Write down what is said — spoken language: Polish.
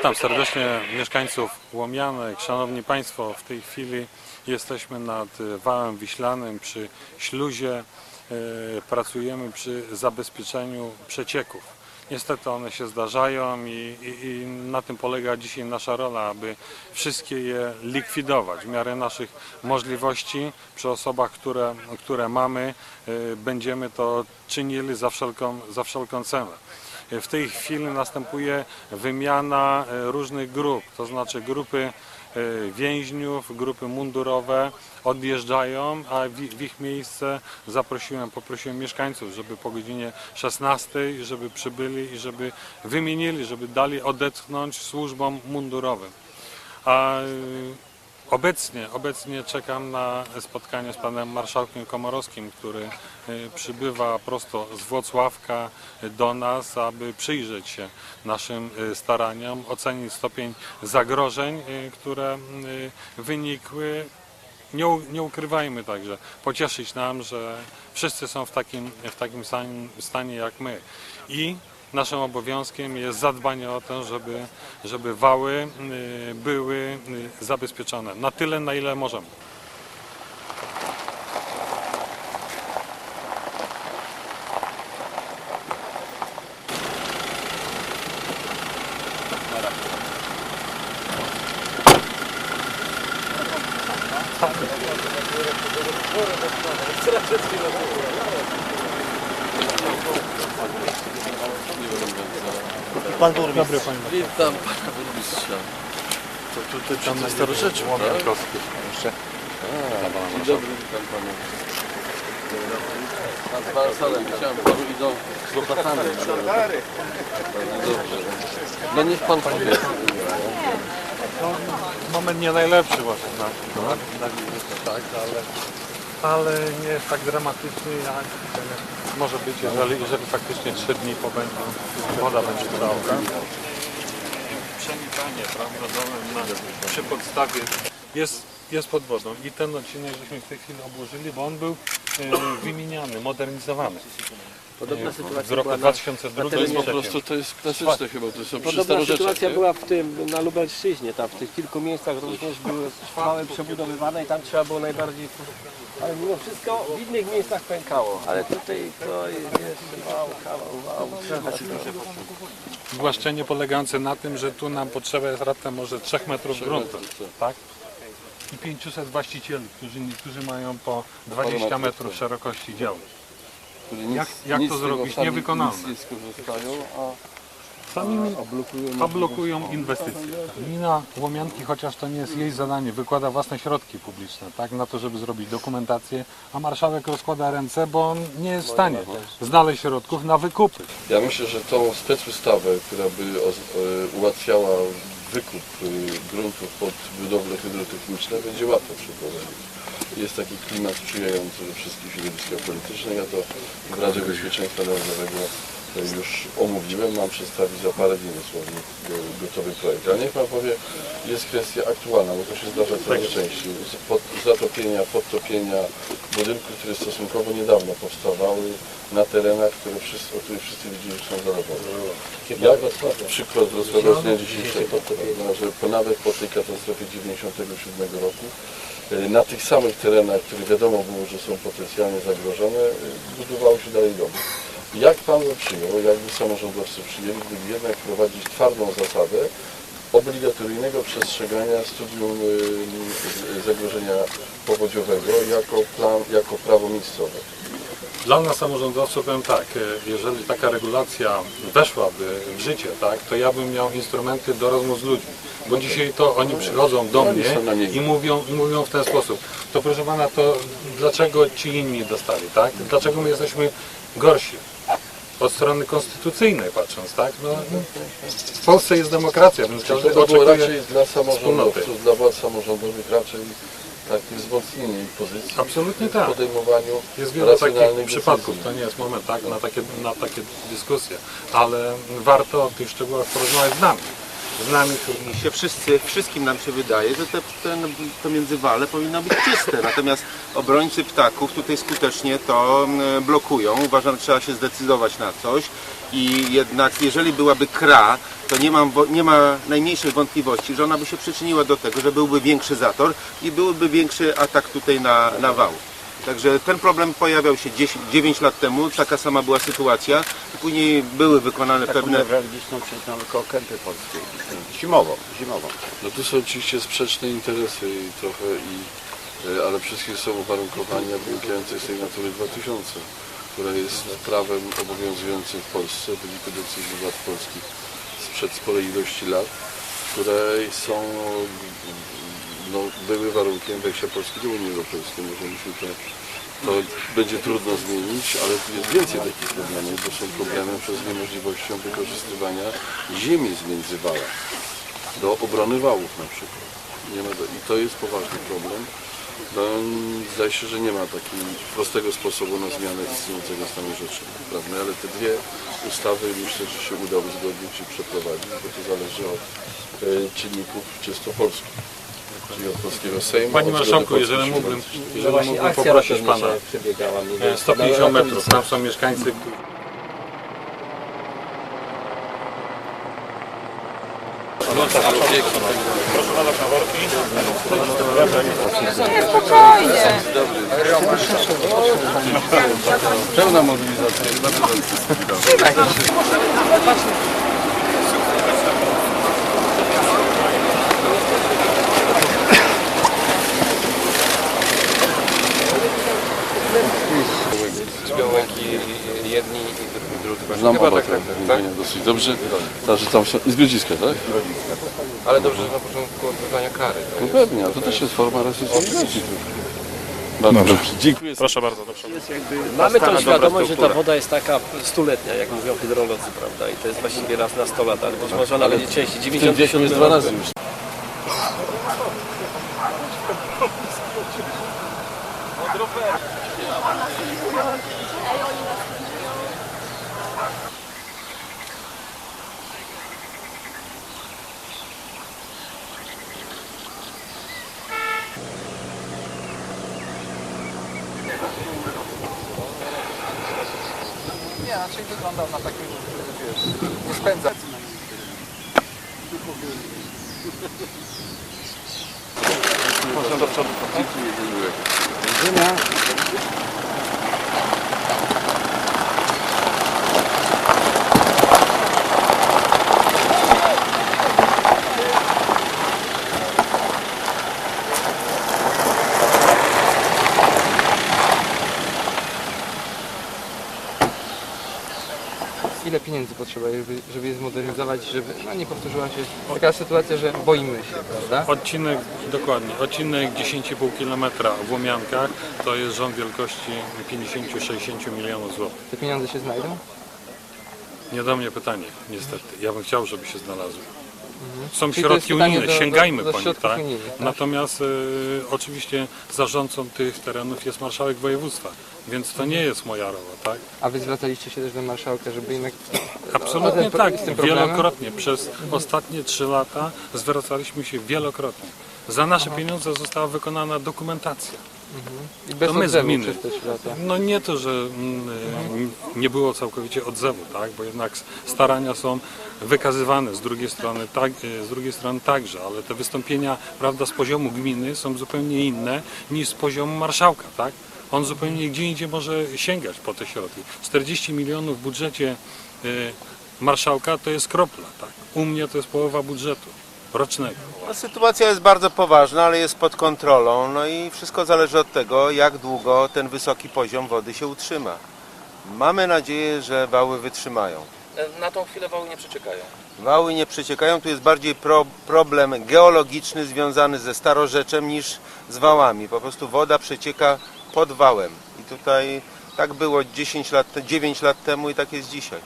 Witam serdecznie mieszkańców Łomianek. Szanowni Państwo, w tej chwili jesteśmy nad e, wałem wiślanym przy śluzie. E, Pracujemy przy zabezpieczeniu przecieków. Niestety one się zdarzają i, i, i na tym polega dzisiaj nasza rola, aby wszystkie je likwidować w miarę naszych możliwości przy osobach, które, które mamy. e, Będziemy to czynili za wszelką, za wszelką cenę. W tej chwili następuje wymiana e, różnych grup, to znaczy grupy e, więźniów, grupy mundurowe odjeżdżają, a w, ich miejsce zaprosiłem, poprosiłem mieszkańców, żeby po godzinie 16, żeby przybyli i żeby wymienili, żeby dali odetchnąć służbom mundurowym. A Obecnie, obecnie czekam na spotkanie z panem marszałkiem Komorowskim, który e, przybywa prosto z Włocławka do nas, aby przyjrzeć się naszym e, staraniom, ocenić stopień zagrożeń, e, które wynikły. Nie, nie ukrywajmy także, pocieszyć nam, że wszyscy są w takim, w takim samym stanie jak my. I naszym obowiązkiem jest zadbanie o to, żeby, żeby wały y, były y, zabezpieczone na tyle, na ile możemy. Pan burmistrz. Dobry panie Witam pana burmistrza. To tutaj przy tym starorzeczu, tak? jeszcze. Dzień dobry, witam pana. Pan z Warsalem, chciałem panu idą z łopatami. Dobrze. No niech pan powie. Moment nie najlepszy właśnie na, na, na tak, ale, ale nie jest tak dramatyczny jak może być, jeżeli, jeżeli faktycznie trzy dni pobędą, woda będzie brała. Przenikanie, prawda, na, przy podstawie jest, jest pod wodą i ten odcinek żeśmy w tej chwili obłożyli, bo on był e, wymieniany, modernizowany. Podobna w sytuacja roku była na, 2002 na To jest po terenie- prostu, to jest klasyczne chyba, to są przy Podobna starorzeczach, sytuacja nie? była w tym, na Lubelszczyźnie, tam w tych kilku miejscach również były trwałe przebudowywane i tam trzeba było najbardziej... Ale mimo wszystko w innych miejscach pękało, ale tutaj to jest wał, kawał, to- Głaszczenie polegające na tym, że tu nam potrzeba jest raptem może 3 metrów gruntu. Tak? I 500 właścicieli, którzy niektórzy mają po 20 metrów szerokości działu. Którzy nic, Jak- jak nic to zrobić? sami Niewykonalne. Nic nie skorzystają, a, Sami a blokują... zablokują inwestycje. Gmina Łomianki, chociaż to nie jest jej zadanie, wykłada własne środki publiczne tak, na to, żeby zrobić dokumentację, a marszałek rozkłada ręce, bo on nie jest w stanie znaleźć środków na wykupy. Ja myślę, że tą specustawę, która by e, ułatwiała wykup e, gruntów pod budowle hydrotechniczne będzie łatwo przeprowadzić. Jest taki klimat sprzyjający wszystkich środowiskach politycznych. Ja to w Radzie Bezpieczeństwa Narodowego już omówiłem. Mam przedstawić za parę dni dosłownie go- gotowy projekt. Ale niech Pan powie, jest kwestia aktualna, bo to się zdarza coraz częściej. Z pod, zatopienia, podtopienia budynków, które stosunkowo niedawno powstawały na terenach, które wszyscy, o których wszyscy widzieli, że są zalewane. Jak przykład Wrocławia z dnia dzisiejszego, że nawet po tej katastrofie 97 roku e, na tych samych terenach, które wiadomo było, że są potencjalnie zagrożone, e, budowało się dalej domy. Jak Pan by przyjął, jakby samorządowcy przyjęli, gdyby jednak wprowadzić twardą zasadę obligatoryjnego przestrzegania studium z- zagrożenia powodziowego jako, plan, jako prawo miejscowe? Dla nas samorządowców powiem tak, e, jeżeli taka regulacja weszłaby w życie, tak, to ja bym miał instrumenty do rozmów z ludźmi. Bo dzisiaj to oni przychodzą do mnie i mówią, i mówią w ten sposób. To proszę pana, to dlaczego ci inni dostali, tak? Dlaczego my jesteśmy gorsi? Od strony konstytucyjnej patrząc, tak? No, w Polsce jest demokracja, więc każdy to było raczej dla samorządowców, dla władz samorządowych raczej takie wzmocnienie ich pozycji Absolutnie w tak. podejmowaniu Jest wiele takich racjonalnych przypadków, decyzji. to nie jest moment tak, na, takie, na takie dyskusje, ale warto o tych szczegółach porozmawiać z nami. Z nami się wszyscy, wszystkim nam się wydaje, że te, ten, to międzywale powinno być czyste. Natomiast obrońcy ptaków tutaj skutecznie to mm, blokują. Uważam, że trzeba się zdecydować na coś. I jednak jeżeli byłaby kra, to nie, mam, nie ma najmniejszych wątpliwości, że ona by się przyczyniła do tego, że byłby większy zator i byłby większy atak tutaj na, na wał. Także ten problem pojawiał się 10, 9 lat temu, taka sama była sytuacja i później były wykonane Taką pewne newralgiczną przyjdą koło kępy polskiej. Zimową, zimową. No tu są oczywiście sprzeczne interesy i trochę i e, ale wszystkie są uwarunkowania wynikające z tej natury 2000, która jest prawem obowiązującym w Polsce, w wyniku decyzji władz polskich sprzed sporej ilości lat, które są, no, były warunkiem wejścia Polski do Unii Europejskiej. Może myśmy to, będzie trudno zmienić, ale tu jest więcej takich problemów, bo są problemy przez niemożliwością wykorzystywania ziemi z międzywala do obrony wałów na przykład. Nie ma, I to jest poważny problem. No, zdaje się, że nie ma takiego prostego sposobu na zmianę istniejącego stanu rzeczy prawnej, ale te dwie ustawy myślę, że się uda uzgodnić i przeprowadzić, bo to zależy od e, czynników czysto polskich. Czyli od polskiego Sejmu. Panie Marszałku, jeżeli mógłbym, jeżeli właśnie mógłbym poprosić Pana. przebiegała mniej E, więcej. 150 Na metrów, tam są mieszkańcy, którzy Pełna mobilizacja. Białęki Znam Chyba oba tak, te tak, tak, tak. dosyć dobrze. Także tam są, i z Grodziska, tak? Ale dobrze, że na początku odbywania kary. No pewnie, ale to też jest forma resocjalizacji. Bardzo dobrze. Dziękuję. Proszę bardzo, do przodu. Mamy tą świadomość, że ta woda jest taka stuletnia, jak mówią hydrolodzy, prawda? I to jest właściwie raz na 100 lat, ale być może ona będzie częściej. W tym 90 wieku jest dwa razy już. Nie, raczej wyglądał na taki, wiesz, nie spędza. ile pieniędzy potrzeba, żeby, żeby je zmodernizować, żeby no, nie powtórzyła się taka sytuacja, że boimy się, prawda? Odcinek, dokładnie, odcinek 10,5 km w Łomiankach to jest rząd wielkości 50-60 milionów złotych. Te pieniądze się znajdą? Nie do mnie pytanie, niestety. Ja bym chciał, żeby się znalazły. Są Czyli środki unijne, do- do- sięgajmy do po nie, tak? unijnych, tak? Natomiast e, oczywiście zarządcą tych terenów jest marszałek województwa, więc to nie jest moja rola, tak? A wy zwracaliście się też do marszałka, żeby jednak... Absolutnie ten- tak, wielokrotnie. Przez ostatnie trzy lata zwracaliśmy się wielokrotnie. Za nasze pieniądze została wykonana dokumentacja. I bez To my z odzewu gminy. przez te trzy lata. No nie to, że mm, nie było całkowicie odzewu, tak? bo jednak starania są wykazywane z drugiej strony, tak, z drugiej strony także, ale te wystąpienia prawda, z poziomu gminy są zupełnie inne niż z poziomu marszałka. Tak? On zupełnie gdzie indziej może sięgać po te środki. 40 milionów w budżecie y, marszałka to jest kropla. Tak? U mnie to jest połowa budżetu rocznego. No, sytuacja jest bardzo poważna, ale jest pod kontrolą. No i wszystko zależy od tego, jak długo ten wysoki poziom wody się utrzyma. Mamy nadzieję, że wały wytrzymają. Na tą chwilę wały nie przeciekają. Wały nie przeciekają, tu jest bardziej pro, problem geologiczny związany ze starorzeczem niż z wałami. Po prostu woda przecieka pod wałem. I tutaj tak było 10 lat, 9 lat temu i tak jest dzisiaj.